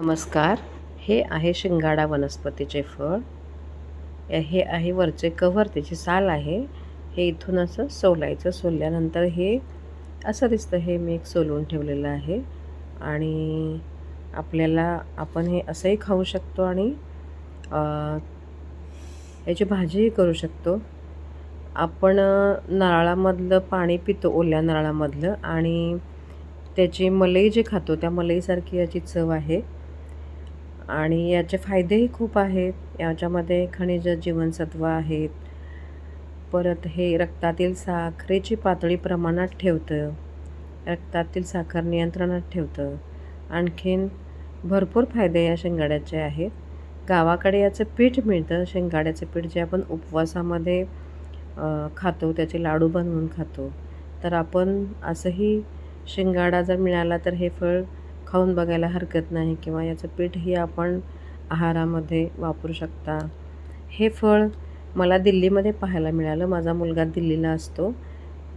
नमस्कार. हे आहे शिंगाडा वनस्पतीचे फळ. हे आहे वरचे कव्हर त्याची साल आहे. हे इथून असं सोलायचं सोलल्यानंतर हे असं दिसतं हे मी एक सोलून ठेवलेलं आहे. आणि आपल्याला आपण हे असंही खाऊ शकतो आणि याची भाजीही करू शकतो. आपण नारळामधलं पाणी पितो ओल्या नारळामधलं. आणि त्याची मलई जे खातो त्या मलईसारखी याची चव आहे. आणि याचे फायदेही खूप आहेत. याच्यामध्ये खनिज जीवनसत्व आहेत. परत हे रक्तातील साखरेची पातळी प्रमाणात ठेवतं. रक्तातील साखर नियंत्रणात ठेवतं. आणखीन भरपूर फायदे या शेंगाड्याचे आहेत. गावाकडे याचं पीठ मिळतं. शेंगाड्याचं पीठ जे आपण उपवासामध्ये खातो त्याचे लाडू बनवून खातो. तर आपण असंही शेंगाडा जर मिळाला तर हे फळ खाऊन बघायला हरकत नाही किंवा याचं पीठही आपण आहारामध्ये वापरू शकता. हे फळ मला दिल्लीमध्ये पाहायला मिळालं. माझा मुलगा दिल्लीला असतो.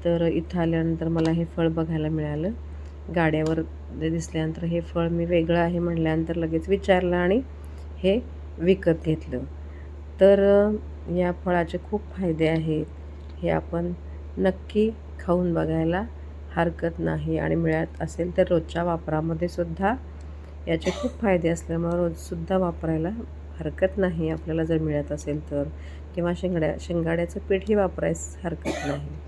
तर इथं आल्यानंतर मला हे फळ बघायला मिळालं. गाड्यावर दिसल्यानंतर हे फळ मी वेगळं आहे म्हटल्यानंतर लगेच विचारलं आणि हे विकत घेतलं. तर या फळाचे खूप फायदे आहेत. हे आपण नक्की खाऊन बघायला हरकत नाही आणि मिळत असेल तर रोजच्या वापरामध्ये सुद्धा याचे खूप फायदे असल्यामुळे रोजसुद्धा वापरायला हरकत नाही. आपल्याला जर मिळत असेल तर. किंवा शेंगड्या शेंगाड्याचं पीठही वापरायस हरकत नाही.